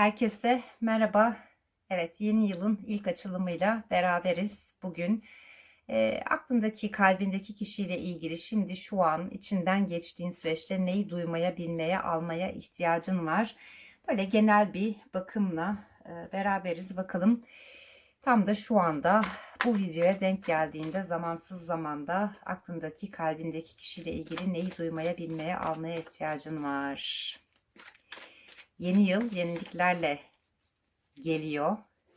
Herkese merhaba. Evet, yeni yılın ilk açılımıyla beraberiz bugün. E, aklındaki, kalbindeki kişiyle ilgili şimdi şu an içinden geçtiğin süreçte neyi duymaya, bilmeye, almaya ihtiyacın var. Böyle genel bir bakımla e, beraberiz. Bakalım tam da şu anda bu videoya denk geldiğinde zamansız zamanda aklındaki, kalbindeki kişiyle ilgili neyi duymaya, bilmeye, almaya ihtiyacın var. Yeni yıl yeniliklerle geliyor.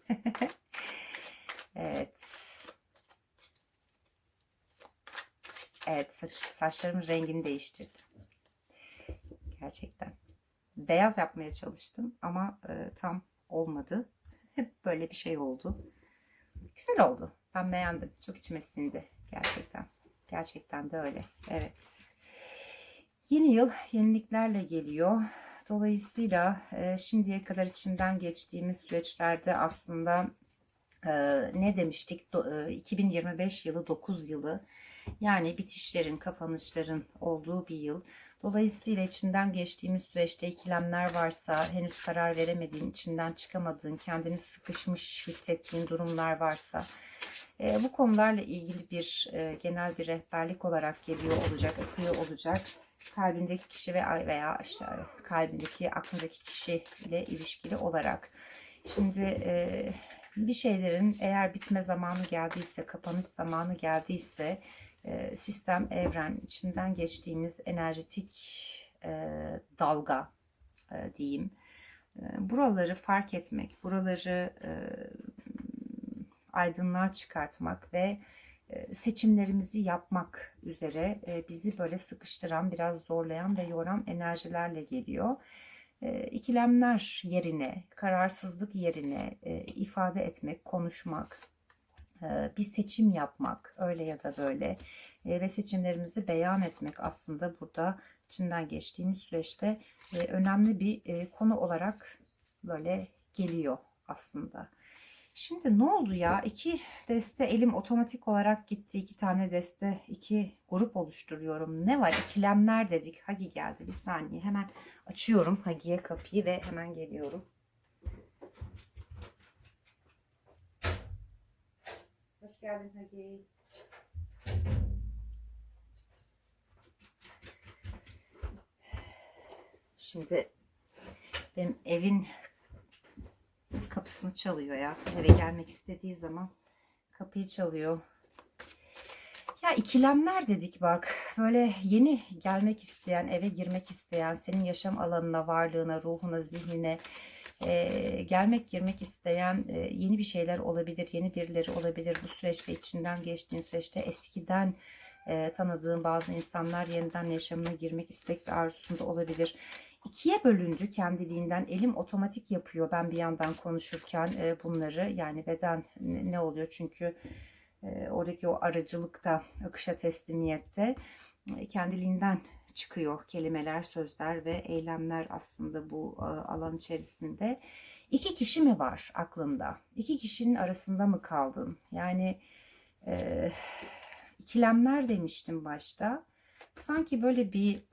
evet. Evet saç, saçlarımın rengini değiştirdim. Gerçekten. Beyaz yapmaya çalıştım ama e, tam olmadı. Hep böyle bir şey oldu. Güzel oldu. Ben beğendim. Çok içime sindi. Gerçekten. Gerçekten de öyle. Evet. Yeni yıl yeniliklerle geliyor. Dolayısıyla e, şimdiye kadar içinden geçtiğimiz süreçlerde aslında e, ne demiştik? Do, e, 2025 yılı 9 yılı yani bitişlerin, kapanışların olduğu bir yıl. Dolayısıyla içinden geçtiğimiz süreçte ikilemler varsa, henüz karar veremediğin, içinden çıkamadığın, kendini sıkışmış hissettiğin durumlar varsa e, bu konularla ilgili bir e, genel bir rehberlik olarak geliyor olacak, akıyor olacak kalbindeki kişi ve veya işte kalbindeki aklındaki kişi ile ilişkili olarak. Şimdi e, bir şeylerin eğer bitme zamanı geldiyse, kapanış zamanı geldiyse e, sistem, evren içinden geçtiğimiz enerjetik e, dalga e, diyeyim. E, buraları fark etmek, buraları e, aydınlığa çıkartmak ve seçimlerimizi yapmak üzere bizi böyle sıkıştıran, biraz zorlayan ve yoran enerjilerle geliyor. İkilemler yerine, kararsızlık yerine ifade etmek, konuşmak, bir seçim yapmak öyle ya da böyle ve seçimlerimizi beyan etmek aslında burada içinden geçtiğimiz süreçte önemli bir konu olarak böyle geliyor aslında. Şimdi ne oldu ya? İki deste elim otomatik olarak gitti. İki tane deste, iki grup oluşturuyorum. Ne var? İkilemler dedik. Hagi geldi. Bir saniye. Hemen açıyorum Hagi'ye kapıyı ve hemen geliyorum. Hoş geldin Hagi. Şimdi benim evin kapısını çalıyor ya. Eve gelmek istediği zaman kapıyı çalıyor. Ya ikilemler dedik bak. Böyle yeni gelmek isteyen, eve girmek isteyen, senin yaşam alanına, varlığına, ruhuna, zihnine e, gelmek, girmek isteyen e, yeni bir şeyler olabilir, yeni birileri olabilir. Bu süreçte içinden geçtiğin süreçte eskiden e, tanıdığın bazı insanlar yeniden yaşamına girmek istek ve arzusunda olabilir ikiye bölündü kendiliğinden. Elim otomatik yapıyor ben bir yandan konuşurken e, bunları. Yani beden ne oluyor çünkü e, oradaki o aracılıkta, akışa teslimiyette e, kendiliğinden çıkıyor kelimeler, sözler ve eylemler aslında bu e, alan içerisinde. İki kişi mi var aklında? İki kişinin arasında mı kaldın? Yani e, ikilemler demiştim başta. Sanki böyle bir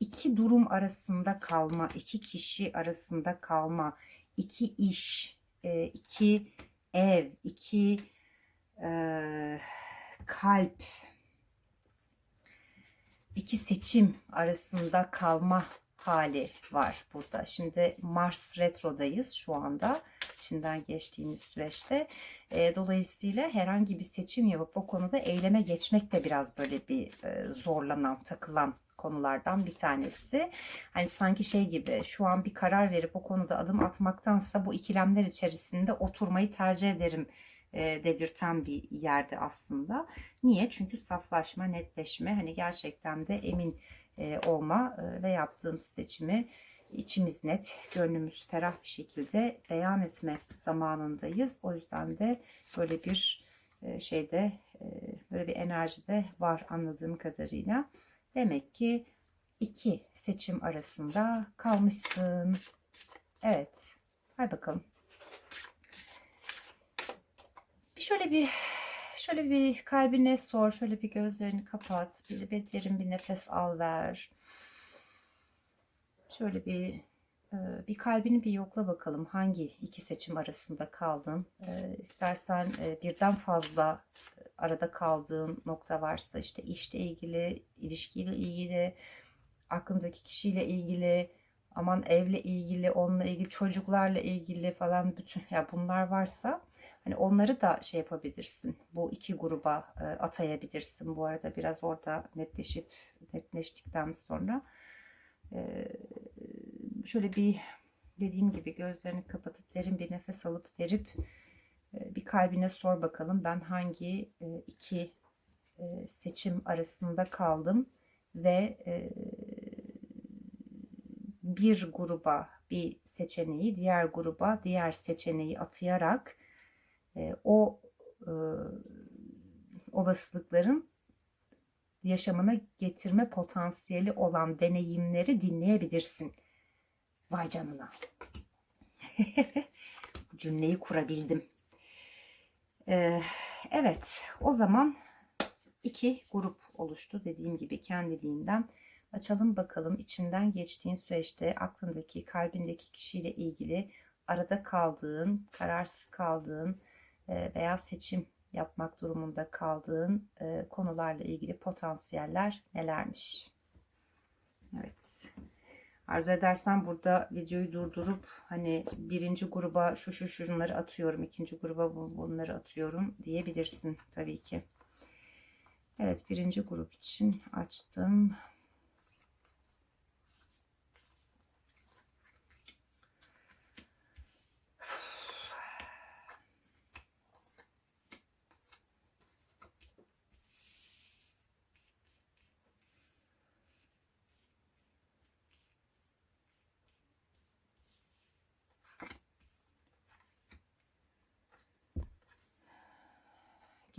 iki durum arasında kalma, iki kişi arasında kalma, iki iş, e, iki ev, iki e, kalp, iki seçim arasında kalma hali var burada. Şimdi Mars retrodayız şu anda içinden geçtiğimiz süreçte. E, dolayısıyla herhangi bir seçim yapıp o konuda eyleme geçmek de biraz böyle bir zorlanan, takılan konulardan bir tanesi. Hani sanki şey gibi şu an bir karar verip o konuda adım atmaktansa bu ikilemler içerisinde oturmayı tercih ederim e, dedirten bir yerde aslında. Niye? Çünkü saflaşma, netleşme hani gerçekten de emin e, olma e, ve yaptığım seçimi içimiz net, gönlümüz ferah bir şekilde beyan etme zamanındayız. O yüzden de böyle bir e, şeyde e, böyle bir enerji de var anladığım kadarıyla. Demek ki iki seçim arasında kalmışsın. Evet. Hay bakalım. Bir şöyle bir şöyle bir kalbine sor. Şöyle bir gözlerini kapat. Bir, derin bir nefes al ver. Şöyle bir bir kalbini bir yokla bakalım. Hangi iki seçim arasında kaldın? E, istersen e, birden fazla arada kaldığın nokta varsa işte işle ilgili, ilişkiyle ilgili, aklındaki kişiyle ilgili, aman evle ilgili, onunla ilgili, çocuklarla ilgili falan bütün ya bunlar varsa hani onları da şey yapabilirsin. Bu iki gruba e, atayabilirsin. Bu arada biraz orada netleşip netleştikten sonra e, şöyle bir dediğim gibi gözlerini kapatıp derin bir nefes alıp verip e, bir kalbine sor bakalım ben hangi e, iki e, seçim arasında kaldım ve bir gruba bir seçeneği diğer gruba diğer seçeneği atayarak o olasılıkların yaşamına getirme potansiyeli olan deneyimleri dinleyebilirsin. Vay canına. Cümleyi kurabildim. Ee, evet, o zaman iki grup oluştu dediğim gibi kendiliğinden. Açalım bakalım içinden geçtiğin süreçte aklındaki, kalbindeki kişiyle ilgili arada kaldığın, kararsız kaldığın e, veya seçim yapmak durumunda kaldığın e, konularla ilgili potansiyeller nelermiş? Evet. Arzu edersen burada videoyu durdurup hani birinci gruba şu şu şunları atıyorum, ikinci gruba bunları atıyorum diyebilirsin tabii ki. Evet birinci grup için açtım.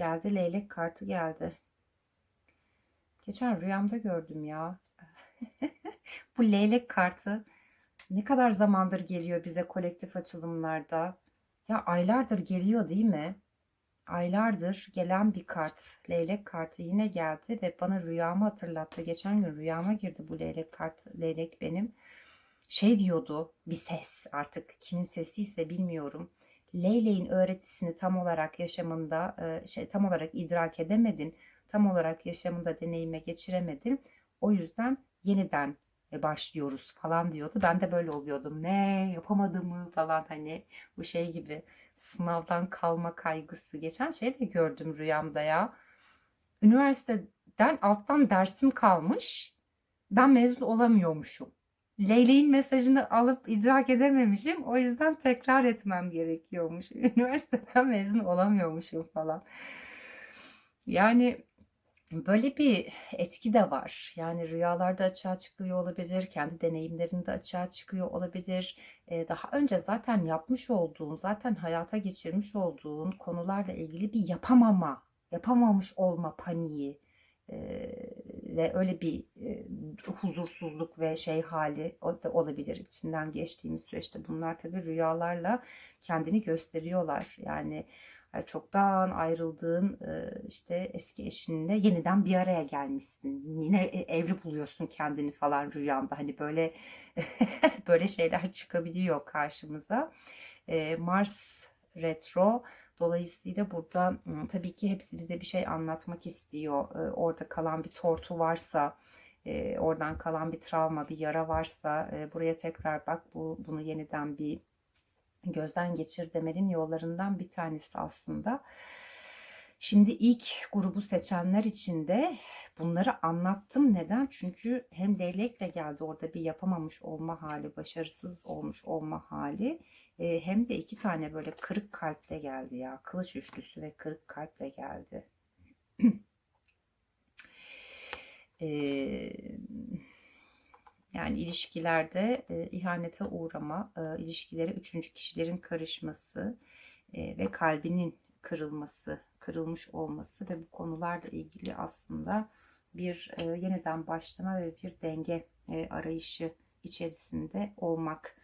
Geldi leylek kartı geldi. Geçen rüyamda gördüm ya. Bu leylek kartı ne kadar zamandır geliyor bize kolektif açılımlarda. Ya aylardır geliyor değil mi? Aylardır gelen bir kart. Leylek kartı yine geldi ve bana rüyamı hatırlattı. Geçen gün rüyama girdi bu leylek kart. Leylek benim. Şey diyordu bir ses artık kimin sesiyse bilmiyorum Leyleğin öğretisini tam olarak yaşamında e, şey tam olarak idrak edemedin, tam olarak yaşamında deneyime geçiremedin. O yüzden yeniden e, başlıyoruz falan diyordu. Ben de böyle oluyordum. Ne yapamadığımı falan hani bu şey gibi sınavdan kalma kaygısı. Geçen şey de gördüm rüyamda ya. Üniversiteden alttan dersim kalmış. Ben mezun olamıyormuşum. Leyleğin mesajını alıp idrak edememişim. O yüzden tekrar etmem gerekiyormuş. Üniversiteden mezun olamıyormuşum falan. Yani böyle bir etki de var. Yani rüyalarda açığa çıkıyor olabilir, kendi deneyimlerinde açığa çıkıyor olabilir. Ee, daha önce zaten yapmış olduğun, zaten hayata geçirmiş olduğun konularla ilgili bir yapamama, yapamamış olma paniği ve öyle bir e, huzursuzluk ve şey hali da olabilir içinden geçtiğimiz süreçte. Bunlar tabii rüyalarla kendini gösteriyorlar. Yani çoktan ayrıldığın işte eski eşinle yeniden bir araya gelmişsin. Yine evli buluyorsun kendini falan rüyanda. Hani böyle böyle şeyler çıkabiliyor karşımıza. Mars retro Dolayısıyla burada tabii ki hepsi bize bir şey anlatmak istiyor. Orada kalan bir tortu varsa, oradan kalan bir travma, bir yara varsa buraya tekrar bak bu bunu yeniden bir gözden geçir demenin yollarından bir tanesi aslında. Şimdi ilk grubu seçenler için de bunları anlattım. Neden? Çünkü hem leylekle geldi orada bir yapamamış olma hali, başarısız olmuş olma hali. E, hem de iki tane böyle kırık kalple geldi ya. Kılıç üçlüsü ve kırık kalple geldi. yani ilişkilerde e, ihanete uğrama, e, ilişkilere üçüncü kişilerin karışması e, ve kalbinin kırılması, kırılmış olması ve bu konularla ilgili aslında bir e, yeniden başlama ve bir denge e, arayışı içerisinde olmak.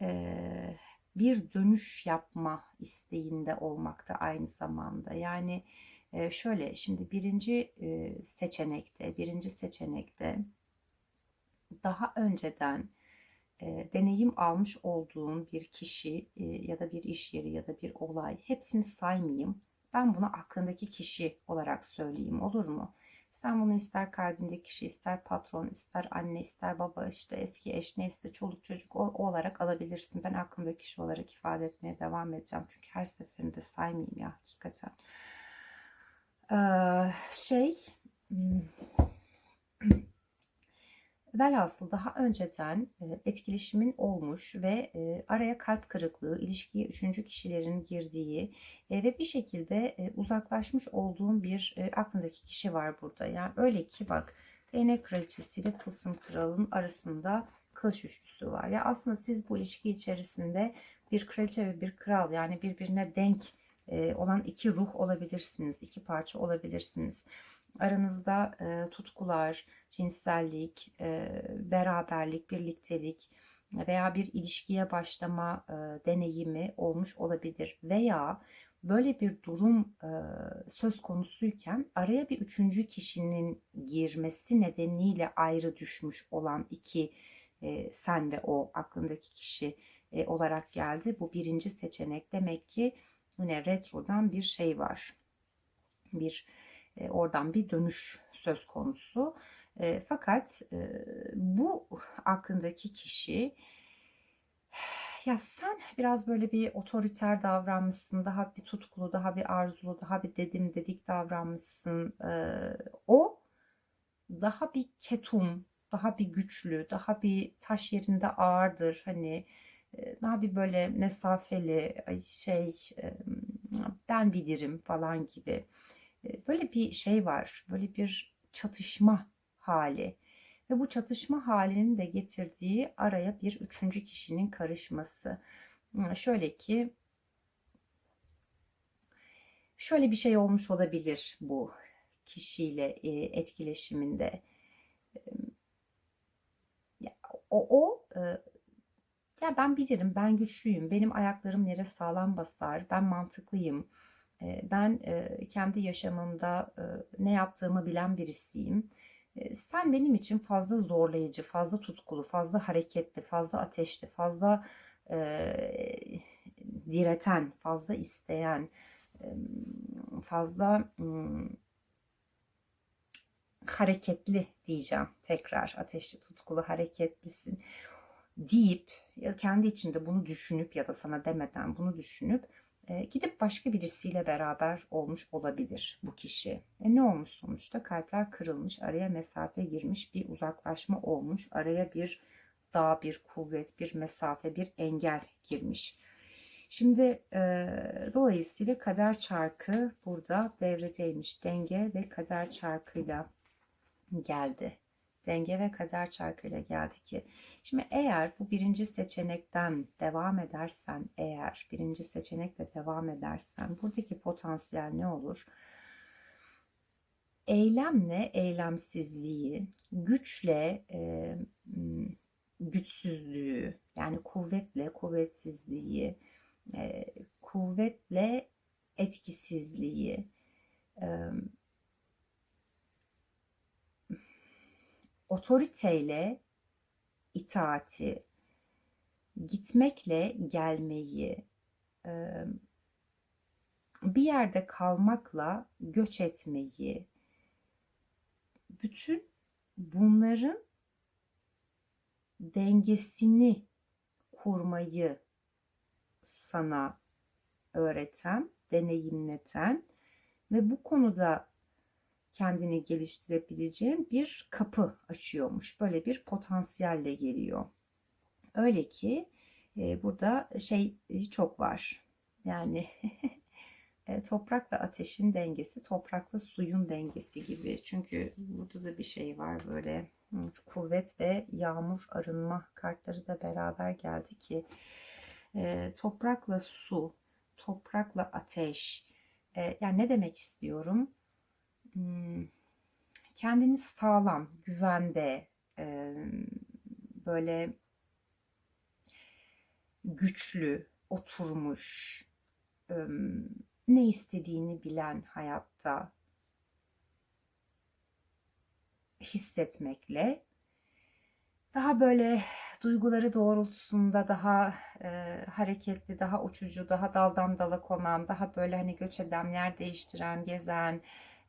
E, bir dönüş yapma isteğinde olmak da aynı zamanda. Yani e, şöyle şimdi birinci e, seçenekte, birinci seçenekte daha önceden e, deneyim almış olduğun bir kişi e, ya da bir iş yeri ya da bir olay hepsini saymayayım. Ben bunu aklındaki kişi olarak söyleyeyim olur mu? Sen bunu ister kalbindeki kişi, ister patron, ister anne, ister baba, işte eski eş, neyse çoluk çocuk o olarak alabilirsin. Ben aklımdaki kişi olarak ifade etmeye devam edeceğim. Çünkü her seferinde saymayayım ya hakikaten. Şey hmm, velhasıl daha önceden e, etkileşimin olmuş ve e, araya kalp kırıklığı, ilişkiye üçüncü kişilerin girdiği e, ve bir şekilde uzaklaşmış olduğum bir aklındaki kişi var burada. Yani öyle ki bak değnek kraliçesi ile tılsım kralının arasında kılıç üçlüsü var. Ya aslında siz bu ilişki içerisinde bir kraliçe ve bir kral yani birbirine denk olan iki ruh olabilirsiniz, iki parça olabilirsiniz aranızda e, tutkular, cinsellik, e, beraberlik, birliktelik veya bir ilişkiye başlama e, deneyimi olmuş olabilir. Veya böyle bir durum e, söz konusuyken araya bir üçüncü kişinin girmesi nedeniyle ayrı düşmüş olan iki e, sen ve o aklındaki kişi e, olarak geldi. Bu birinci seçenek demek ki yine retrodan bir şey var. Bir e, oradan bir dönüş söz konusu. E, fakat e, bu aklındaki kişi ya sen biraz böyle bir otoriter davranmışsın, daha bir tutkulu, daha bir arzulu, daha bir dedim dedik davranmışsın. o daha bir ketum, daha bir güçlü, daha bir taş yerinde ağırdır. Hani daha bir böyle mesafeli şey ben bilirim falan gibi böyle bir şey var. Böyle bir çatışma hali. Ve bu çatışma halinin de getirdiği araya bir üçüncü kişinin karışması. Şöyle ki şöyle bir şey olmuş olabilir bu kişiyle etkileşiminde. O, o ya ben bilirim, ben güçlüyüm, benim ayaklarım yere sağlam basar, ben mantıklıyım, ben kendi yaşamımda ne yaptığımı bilen birisiyim. Sen benim için fazla zorlayıcı, fazla tutkulu, fazla hareketli, fazla ateşli, fazla direten, fazla isteyen, fazla hareketli diyeceğim tekrar. Ateşli tutkulu hareketlisin deyip ya kendi içinde bunu düşünüp ya da sana demeden bunu düşünüp gidip başka birisiyle beraber olmuş olabilir bu kişi. E ne olmuş sonuçta? Kalpler kırılmış, araya mesafe girmiş, bir uzaklaşma olmuş, araya bir dağ, bir kuvvet, bir mesafe, bir engel girmiş. Şimdi e, dolayısıyla kader çarkı burada devredeymiş. Denge ve kader çarkıyla geldi denge ve kader çarkıyla geldi ki. Şimdi eğer bu birinci seçenekten devam edersen, eğer birinci seçenekle devam edersen buradaki potansiyel ne olur? Eylemle eylemsizliği, güçle e, güçsüzlüğü, yani kuvvetle kuvvetsizliği, e, kuvvetle etkisizliği, e, otoriteyle itaati, gitmekle gelmeyi, bir yerde kalmakla göç etmeyi, bütün bunların dengesini kurmayı sana öğreten, deneyimleten ve bu konuda kendini geliştirebileceğin bir kapı açıyormuş. Böyle bir potansiyelle geliyor. Öyle ki e, burada şey çok var. Yani e, toprakla ateşin dengesi, toprakla suyun dengesi gibi. Çünkü burada da bir şey var böyle kuvvet ve yağmur arınma kartları da beraber geldi ki e, toprakla su, toprakla ateş. E, yani ne demek istiyorum? Hmm, kendini sağlam, güvende, böyle güçlü, oturmuş, ne istediğini bilen hayatta hissetmekle daha böyle duyguları doğrultusunda daha e, hareketli, daha uçucu, daha daldan dala konan, daha böyle hani göç eden, yer değiştiren, gezen,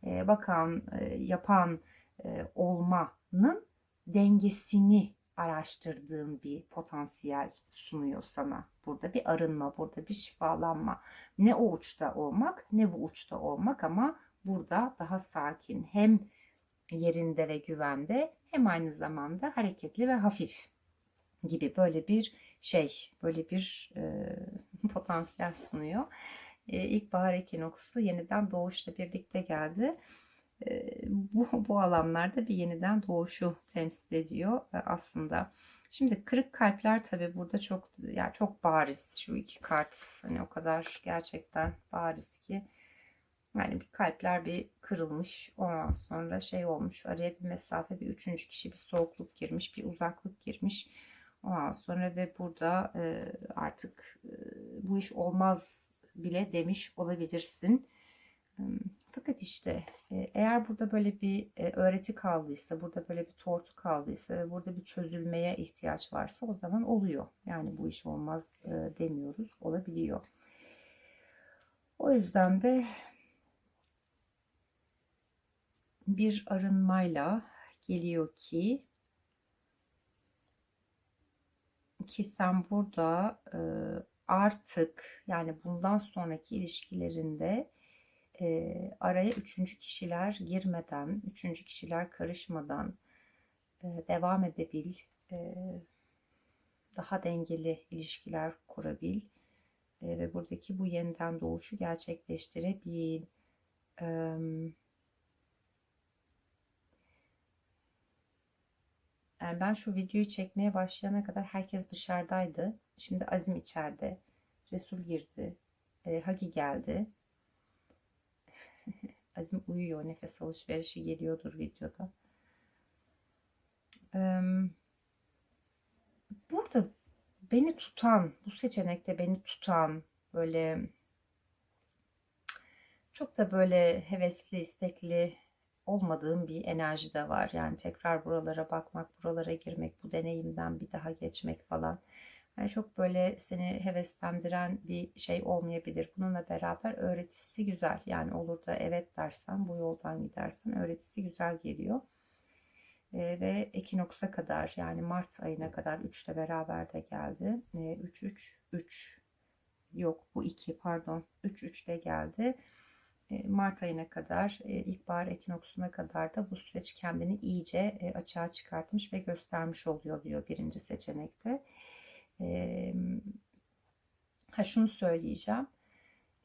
e, bakan, e, yapan e, olmanın dengesini araştırdığın bir potansiyel sunuyor sana. Burada bir arınma, burada bir şifalanma. Ne o uçta olmak, ne bu uçta olmak ama burada daha sakin, hem yerinde ve güvende hem aynı zamanda hareketli ve hafif gibi böyle bir şey, böyle bir e, potansiyel sunuyor. E, ilkbahar ekinoksu yeniden doğuşla birlikte geldi. E, bu, bu alanlarda bir yeniden doğuşu temsil ediyor e, aslında. Şimdi kırık kalpler tabi burada çok yani çok bariz şu iki kart hani o kadar gerçekten bariz ki yani bir kalpler bir kırılmış ondan sonra şey olmuş araya bir mesafe bir üçüncü kişi bir soğukluk girmiş bir uzaklık girmiş ondan sonra ve burada e, artık e, bu iş olmaz bile demiş olabilirsin. Fakat işte e, eğer burada böyle bir e, öğreti kaldıysa, burada böyle bir tortu kaldıysa ve burada bir çözülmeye ihtiyaç varsa o zaman oluyor. Yani bu iş olmaz e, demiyoruz, olabiliyor. O yüzden de bir arınmayla geliyor ki ki sen burada artık yani bundan sonraki ilişkilerinde e, araya üçüncü kişiler girmeden, üçüncü kişiler karışmadan e, devam edebil, e, daha dengeli ilişkiler kurabil e, ve buradaki bu yeniden doğuşu gerçekleştirebil. E, yani ben şu videoyu çekmeye başlayana kadar herkes dışarıdaydı. Şimdi Azim içeride. Cesur girdi. E, Hagi geldi. Azim uyuyor. Nefes alışverişi geliyordur videoda. Burada beni tutan, bu seçenekte beni tutan böyle çok da böyle hevesli, istekli olmadığım bir enerji de var. Yani tekrar buralara bakmak, buralara girmek, bu deneyimden bir daha geçmek falan. Yani çok böyle seni heveslendiren bir şey olmayabilir. Bununla beraber öğretisi güzel. Yani olur da evet dersen bu yoldan gidersen öğretisi güzel geliyor. Ee, ve Ekinoks'a kadar yani Mart ayına kadar 3 ile beraber de geldi. 3 3 3 yok bu 2 pardon 3 3 de geldi. Ee, Mart ayına kadar e, ilkbahar ekinoksuna kadar da bu süreç kendini iyice e, açığa çıkartmış ve göstermiş oluyor diyor birinci seçenekte. E, ha şunu söyleyeceğim.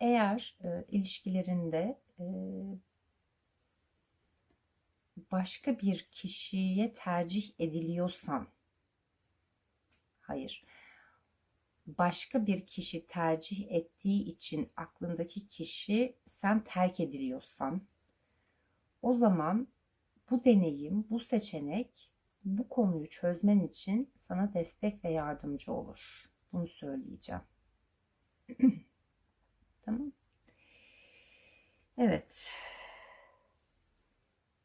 Eğer e, ilişkilerinde e, başka bir kişiye tercih ediliyorsan hayır başka bir kişi tercih ettiği için aklındaki kişi sen terk ediliyorsan o zaman bu deneyim, bu seçenek bu konuyu çözmen için sana destek ve yardımcı olur. Bunu söyleyeceğim. tamam. Evet.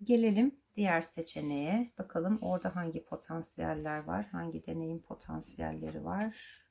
Gelelim diğer seçeneğe. Bakalım orada hangi potansiyeller var, hangi deneyim potansiyelleri var.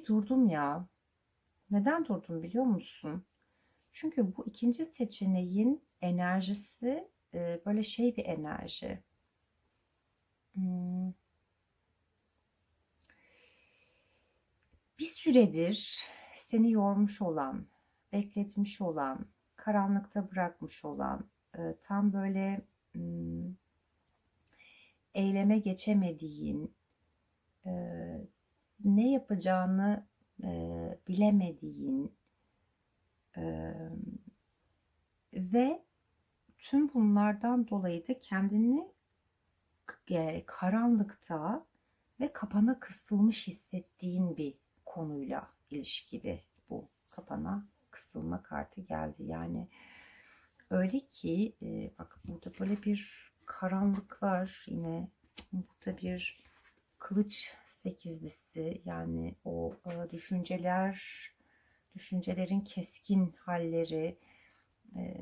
Bir durdum ya. Neden durdum biliyor musun? Çünkü bu ikinci seçeneğin enerjisi e, böyle şey bir enerji. Hmm. bir süredir seni yormuş olan, bekletmiş olan, karanlıkta bırakmış olan, e, tam böyle hmm, eyleme geçemediğin, e, ne yapacağını e, bilemediğin e, ve tüm bunlardan dolayı da kendini e, karanlıkta ve kapana kısılmış hissettiğin bir konuyla ilişkili bu kapana kısılma kartı geldi. Yani öyle ki e, bak burada böyle bir karanlıklar yine burada bir kılıç sekizlisi. Yani o e, düşünceler düşüncelerin keskin halleri e,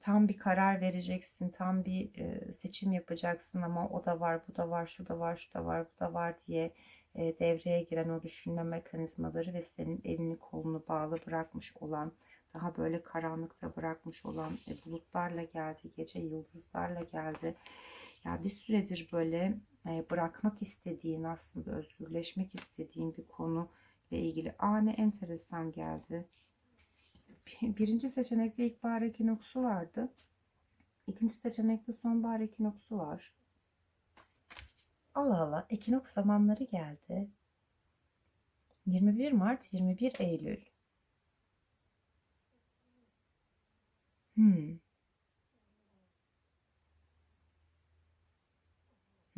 tam bir karar vereceksin tam bir e, seçim yapacaksın ama o da var bu da var şu da var şu da var bu da var diye e, devreye giren o düşünme mekanizmaları ve senin elini kolunu bağlı bırakmış olan daha böyle karanlıkta bırakmış olan e, bulutlarla geldi gece yıldızlarla geldi ya bir süredir böyle e, bırakmak istediğin aslında özgürleşmek istediğin bir konu ile ilgili. Aa enteresan geldi. Birinci seçenekte ilkbahar ekinoksu vardı. İkinci seçenekte sonbahar ekinoksu var. Allah Allah ekinoks zamanları geldi. 21 Mart 21 Eylül. Hmm.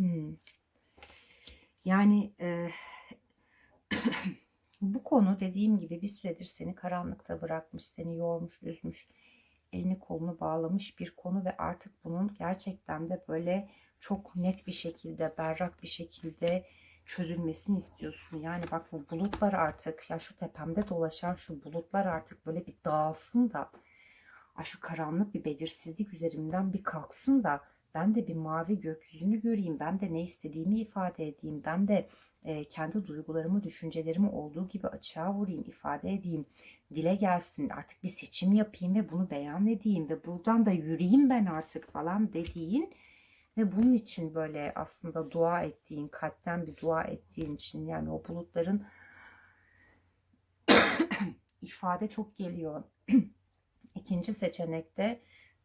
Hmm. Yani e, bu konu dediğim gibi bir süredir seni karanlıkta bırakmış, seni yormuş, üzmüş, elini kolunu bağlamış bir konu ve artık bunun gerçekten de böyle çok net bir şekilde, berrak bir şekilde çözülmesini istiyorsun. Yani bak bu bulutlar artık ya şu tepemde dolaşan şu bulutlar artık böyle bir dağılsın da şu karanlık bir belirsizlik üzerimden bir kalksın da ben de bir mavi gökyüzünü göreyim, ben de ne istediğimi ifade edeyim, ben de e, kendi duygularımı, düşüncelerimi olduğu gibi açığa vurayım, ifade edeyim, dile gelsin, artık bir seçim yapayım ve bunu beyan edeyim ve buradan da yürüyeyim ben artık falan dediğin ve bunun için böyle aslında dua ettiğin, kalpten bir dua ettiğin için yani o bulutların ifade çok geliyor. İkinci seçenekte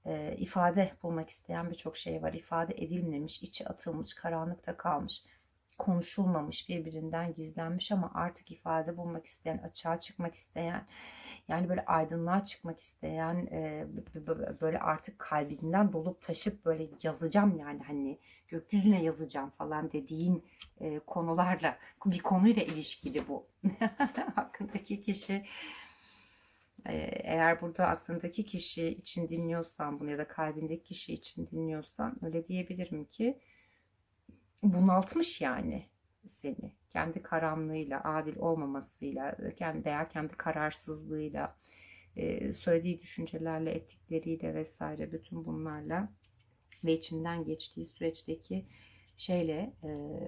e, ifade bulmak isteyen birçok şey var. İfade edilmemiş, içi atılmış, karanlıkta kalmış, konuşulmamış, birbirinden gizlenmiş ama artık ifade bulmak isteyen, açığa çıkmak isteyen, yani böyle aydınlığa çıkmak isteyen, e, böyle artık kalbinden dolup taşıp böyle yazacağım yani hani gökyüzüne yazacağım falan dediğin e, konularla, bir konuyla ilişkili bu. Hakkındaki kişi eğer burada aklındaki kişi için dinliyorsan bunu ya da kalbindeki kişi için dinliyorsan öyle diyebilirim ki bunaltmış yani seni. Kendi karanlığıyla, adil olmamasıyla veya kendi kararsızlığıyla, söylediği düşüncelerle, ettikleriyle vesaire bütün bunlarla ve içinden geçtiği süreçteki şeyle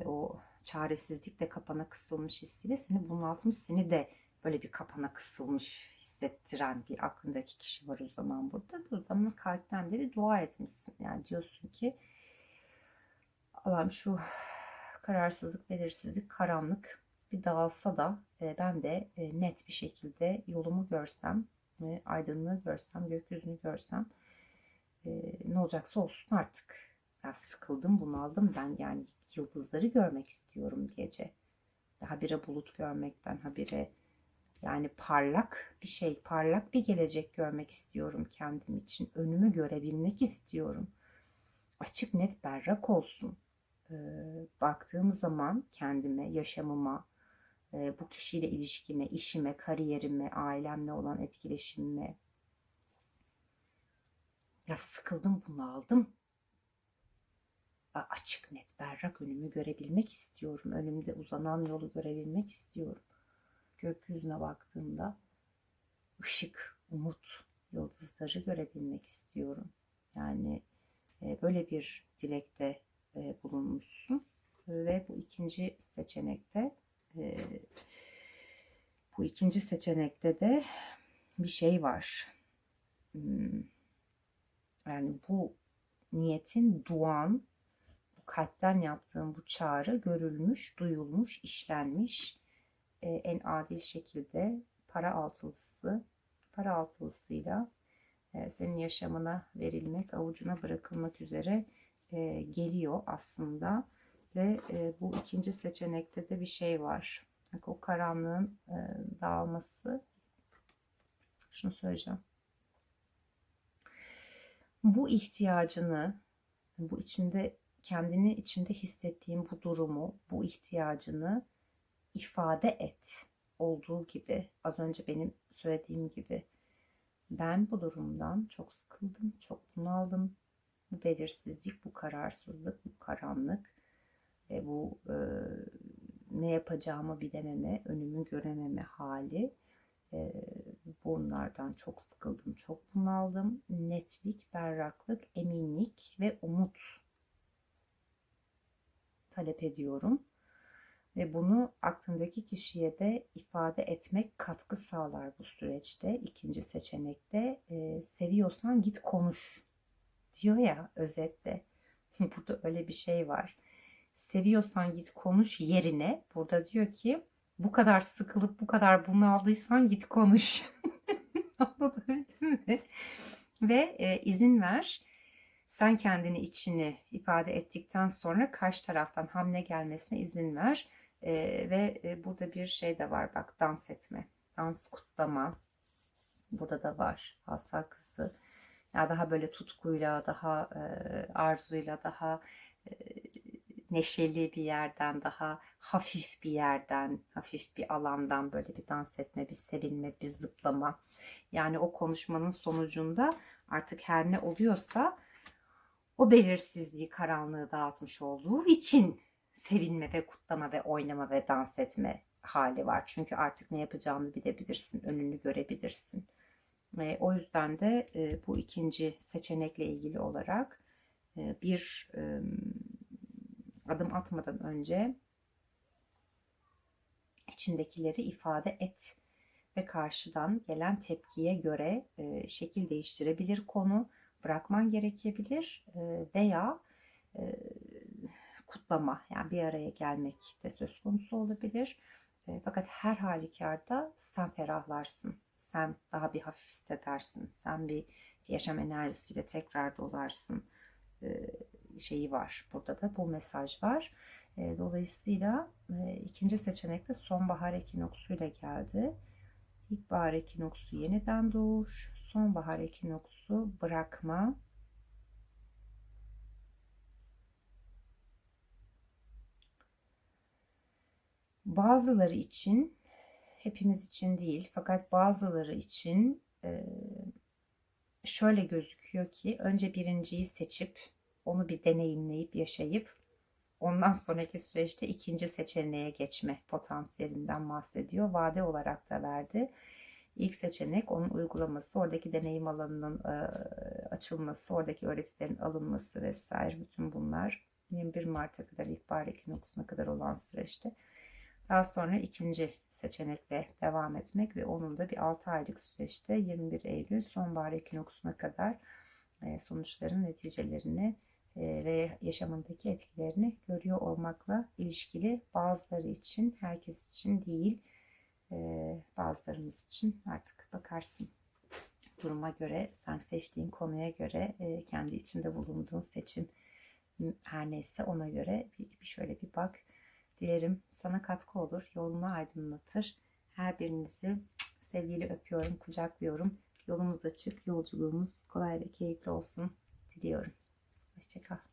o çaresizlikle kapana kısılmış hissiyle seni bunaltmış, seni de böyle bir kapana kısılmış hissettiren bir aklındaki kişi var o zaman burada. O zaman kalpten de bir dua etmişsin. Yani diyorsun ki Allah'ım şu kararsızlık, belirsizlik, karanlık bir dağılsa da e, ben de e, net bir şekilde yolumu görsem, e, aydınlığı görsem, gökyüzünü görsem ne olacaksa olsun artık. Ben sıkıldım, bunaldım. Ben yani yıldızları görmek istiyorum gece. Habire bulut görmekten, habire yani parlak bir şey, parlak bir gelecek görmek istiyorum kendim için. Önümü görebilmek istiyorum. Açık net berrak olsun. Ee, baktığım zaman kendime, yaşamıma, e, bu kişiyle ilişkime, işime, kariyerime, ailemle olan etkileşimime. Ya sıkıldım bunu aldım. Açık net berrak önümü görebilmek istiyorum. Önümde uzanan yolu görebilmek istiyorum gökyüzüne baktığımda ışık, umut, yıldızları görebilmek istiyorum. Yani e, böyle bir dilekte e, bulunmuşsun ve bu ikinci seçenekte e, bu ikinci seçenekte de bir şey var. Hmm. Yani bu niyetin duan, bu kalpten yaptığım bu çağrı görülmüş, duyulmuş, işlenmiş e, en adil şekilde para altılısı, para altılısıyla e, senin yaşamına verilmek, avucuna bırakılmak üzere e, geliyor aslında. Ve e, bu ikinci seçenekte de bir şey var. Bak o karanlığın e, dağılması. Şunu söyleyeceğim. Bu ihtiyacını, bu içinde kendini içinde hissettiğin bu durumu, bu ihtiyacını ifade et. Olduğu gibi, az önce benim söylediğim gibi. Ben bu durumdan çok sıkıldım, çok bunaldım. Bu belirsizlik, bu kararsızlık, bu karanlık ve bu e, ne yapacağımı bilememe, önümü görememe hali. E, bunlardan çok sıkıldım, çok bunaldım. Netlik, berraklık, eminlik ve umut talep ediyorum. Ve bunu aklındaki kişiye de ifade etmek katkı sağlar bu süreçte. İkinci seçenekte e, seviyorsan git konuş diyor ya özetle. Burada öyle bir şey var. Seviyorsan git konuş yerine burada diyor ki bu kadar sıkılıp bu kadar bunaldıysan git konuş. Anlatabildim mi? Ve e, izin ver. Sen kendini içini ifade ettikten sonra karşı taraftan hamle gelmesine izin ver. E, ve e, burada bir şey de var bak dans etme, dans kutlama. Burada da var. Asa kızı. Ya daha böyle tutkuyla, daha e, arzuyla, daha e, neşeli bir yerden, daha hafif bir yerden, hafif bir alandan böyle bir dans etme, bir sevinme, bir zıplama. Yani o konuşmanın sonucunda artık her ne oluyorsa o belirsizliği, karanlığı dağıtmış olduğu için sevinme ve kutlama ve oynama ve dans etme hali var. Çünkü artık ne yapacağını bilebilirsin, önünü görebilirsin. Ve o yüzden de e, bu ikinci seçenekle ilgili olarak e, bir e, adım atmadan önce içindekileri ifade et ve karşıdan gelen tepkiye göre e, şekil değiştirebilir konu, bırakman gerekebilir e, veya e, kutlama yani bir araya gelmek de söz konusu olabilir. E, fakat her halükarda sen ferahlarsın, sen daha bir hafif hissedersin, sen bir yaşam enerjisiyle tekrar dolarsın e, şeyi var. Burada da bu mesaj var. E, dolayısıyla e, ikinci seçenekte sonbahar ekinoksuyla geldi. İlkbahar ekinoksu yeniden doğuş, sonbahar ekinoksu bırakma. Bazıları için, hepimiz için değil fakat bazıları için e, şöyle gözüküyor ki önce birinciyi seçip onu bir deneyimleyip yaşayıp ondan sonraki süreçte ikinci seçeneğe geçme potansiyelinden bahsediyor. Vade olarak da verdi. İlk seçenek onun uygulaması, oradaki deneyim alanının e, açılması, oradaki öğretilerin alınması vesaire bütün bunlar 21 Mart'a kadar ilkbahar ekinoksuna kadar olan süreçte. Daha sonra ikinci seçenekle devam etmek ve onun da bir 6 aylık süreçte 21 Eylül sonbahar ekinoksuna kadar e, sonuçların neticelerini e, ve yaşamındaki etkilerini görüyor olmakla ilişkili bazıları için, herkes için değil, e, bazılarımız için artık bakarsın. Duruma göre, sen seçtiğin konuya göre, kendi içinde bulunduğun seçim her neyse ona göre bir, bir şöyle bir bak Dilerim sana katkı olur, yolunu aydınlatır. Her birinizi sevgiyle öpüyorum, kucaklıyorum. Yolumuz açık, yolculuğumuz kolay ve keyifli olsun diliyorum. Hoşçakal.